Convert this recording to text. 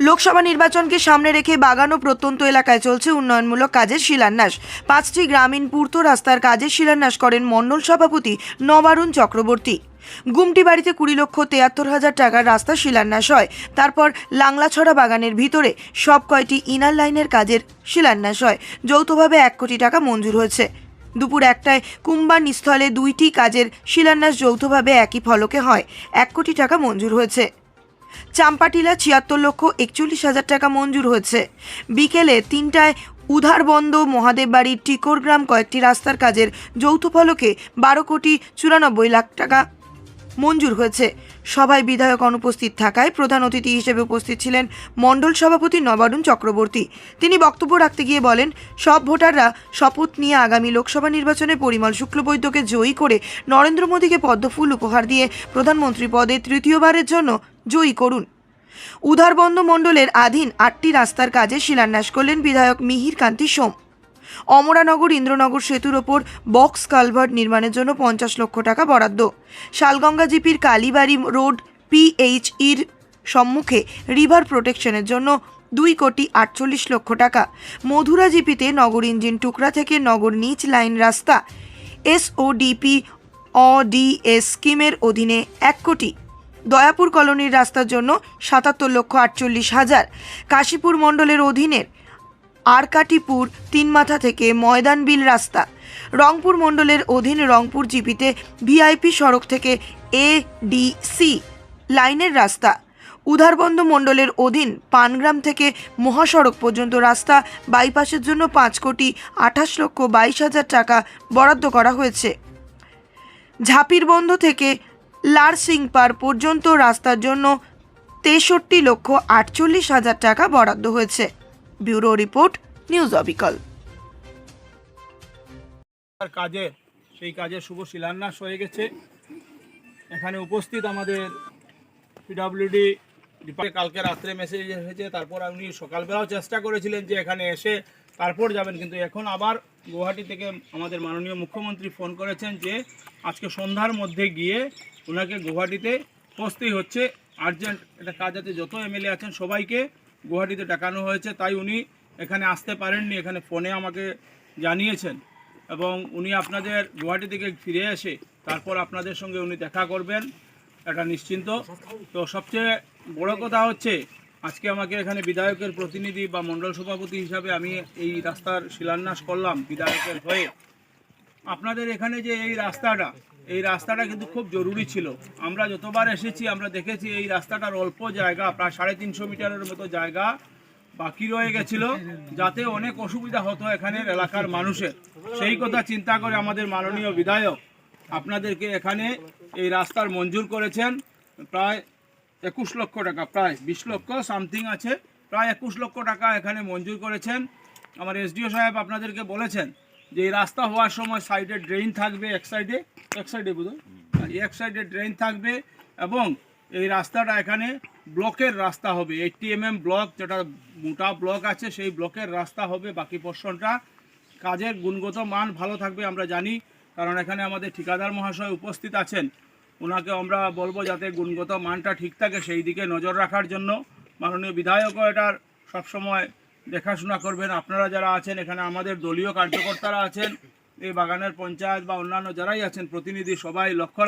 লোকসভা নির্বাচনকে সামনে রেখে বাগান ও প্রত্যন্ত এলাকায় চলছে উন্নয়নমূলক কাজের শিলান্যাস। পাঁচটি গ্রামীণ পূর্ত রাস্তার কাজের শিলান্যাস করেন মণ্ডল সভাপতি নবারুণ চক্রবর্তী। গুমটি বাড়িতে কুড়ি লক্ষ তেয়াত্তর হাজার টাকার রাস্তা শিলান্যাস হয়। তারপর লাংলাছড়া বাগানের ভিতরে সব কয়টি ইনার লাইনের কাজের শিলান্যাস হয়। যৌথভাবে এক কোটি টাকা মঞ্জুর হয়েছে। দুপুর একটায় কুম্বান স্থলে দুইটি কাজের শিলান্যাস যৌথভাবে একই ফলকে হয়। এক কোটি টাকা মঞ্জুর হয়েছে। চাম্পাটিলা ছিয়াত্তর লক্ষ একচল্লিশ হাজার টাকা মঞ্জুর হয়েছে। বিকেলে তিনটায় উধারবন্দ মহাদেব বাড়ির টিকর গ্রাম কয়েকটি রাস্তার কাজের যৌথ ফলকে বারো কোটি চুরানব্বই লাখ টাকা মঞ্জুর হয়েছে। সভায় বিধায়ক অনুপস্থিত থাকায় প্রধান অতিথি হিসেবে উপস্থিত ছিলেন মণ্ডল সভাপতি নবারুণ চক্রবর্তী। তিনি বক্তব্য রাখতে গিয়ে বলেন, সব ভোটাররা শপথ নিয়ে আগামী লোকসভা নির্বাচনে পরিমল শুক্লবৈদ্যকে জয়ী করে নরেন্দ্র মোদীকে পদ্মফুল উপহার দিয়ে প্রধানমন্ত্রী পদে তৃতীয়বারের জন্য জয়ী করুন। উধারবন্দ মণ্ডলের আধীন আটটি রাস্তার কাজে শিলান্যাস করলেন বিধায়ক মিহির কান্তি সোম। অমরানগর, ইন্দ্রনগর সেতুর ওপর বক্স কালভার্ট নির্মাণের জন্য পঞ্চাশ লক্ষ টাকা বরাদ্দ। শালগঙ্গা জিপির কালীবাড়ি রোড পিএইচইর সম্মুখে রিভার প্রোটেকশনের জন্য দুই কোটি আটচল্লিশ লক্ষ টাকা। মধুরা জিপিতে নগর ইঞ্জিন টুকরা থেকে নগর নিচ লাইন রাস্তা। এসওডিপি অডিএস স্কিমের অধীনে এক কোটি। দয়াপুর কলোনির রাস্তার জন্য সাতাত্তর লক্ষ আটচল্লিশ হাজার। কাশীপুর মণ্ডলের অধীনের আরকাটিপুর তিনমাথা থেকে ময়দানবিল রাস্তা। রংপুর মণ্ডলের অধীন রংপুর জিপিতে ভিআইপি সড়ক থেকে এ ডি সি লাইনের রাস্তা। উধারবন্দ মণ্ডলের অধীন পানগ্রাম থেকে মহাসড়ক পর্যন্ত রাস্তা বাইপাসের জন্য পাঁচ কোটি আঠাশ লক্ষ বাইশ হাজার টাকা বরাদ্দ করা হয়েছে। ঝাপিরবন্ধ থেকে লারসিংপার পর্যন্ত রাস্তার জন্য তেষট্টি লক্ষ আটচল্লিশ হাজার টাকা বরাদ্দ হয়েছে। ব্যুরো রিপোর্ট, নিউজ অবিকল। কাজে, সেই কাজে শুভ শিলান্যাস হয়ে গেছে। এখানে উপস্থিত আমাদের পিডাব্লিউডি কালকে রাত্রে মেসেজ এসেছে, তারপর উনি সকালবেলাও চেষ্টা করেছিলেন যে এখানে এসে তারপর যাবেন, কিন্তু এখন আবার গুয়াহাটি থেকে আমাদের মাননীয় মুখ্যমন্ত্রী ফোন করেছেন যে আজকে সন্ধ্যার মধ্যে গিয়ে ওনাকে গুয়াহাটিতে পৌঁছতেই হচ্ছে। আর্জেন্ট এটা কাজ আছে, যত এমএলএ আছেন সবাইকে গুয়াহাটিতে ডাকানো হয়েছে, তাই উনি এখানে আসতে পারেননি, এখানে ফোনে আমাকে জানিয়েছেন। এবং উনি আপনাদের গুয়াহাটি থেকে ফিরে এসে তারপর আপনাদের সঙ্গে উনি দেখা করবেন, এটা নিশ্চিন্ত। তো সবচেয়ে বড় কথা হচ্ছে, আজকে আমাকে এখানে বিধায়কের প্রতিনিধি বা মণ্ডল সভাপতি হিসাবে আমি এই রাস্তার শিলান্যাস করলাম বিধায়কের হয়ে। আপনাদের এখানে যে এই রাস্তাটা এই রাস্তাটা কিন্তু খুব জরুরি ছিল। আমরা যতবার এসেছি, আমরা দেখেছি এই রাস্তাটার অল্প জায়গা, প্রায় সাড়ে তিনশো মিটারের মতো জায়গা বাকি রয়ে গেছিল, যাতে অনেক অসুবিধা হতো এখানের এলাকার মানুষের। সেই কথা চিন্তা করে আমাদের মাননীয় বিধায়ক আপনাদেরকে এখানে এই রাস্তার মঞ্জুর করেছেন। প্রায় একুশ লক্ষ টাকা, প্রায় বিশ লক্ষ সামথিং আছে। প্রায় একুশ লক্ষ টাকা এখানে মঞ্জুর করেছেন। আমার এসডিও সাহেব আপনাদেরকে বলেছেন যে রাস্তা হওয়ার সময় সাইডে ড্রেন থাকবে এক সাইডে এক সাইডে বোধহয়। এক সাইডে ড্রেন থাকবে এবং এই রাস্তাটা এখানে ব্লকের রাস্তা হবে। এইটটি এম এম ব্লক, যেটা মোটা ব্লক আছে, সেই ব্লকের রাস্তা হবে বাকি পোর্শনটা কাজের গুণগত মান ভালো থাকবে, আমরা জানি, কারণ এখানে আমাদের ঠিকাদার মহাশয় উপস্থিত আছেন। ওনাকে আমরা বলব যাতে গুণগত মানটা ঠিক থাকে, সেই দিকে নজর রাখার জন্য। মাননীয় বিধায়কও এটার সবসময় দেখাশোনা করবেন। আপনারা যারা আছেন, এখানে আমাদের দলীয় কার্যকর্তারা আছেন, এই বাগানের পঞ্চায়েত বা অন্যান্য যারাই আছেন, প্রতিনিধি সবাই লক্ষ্য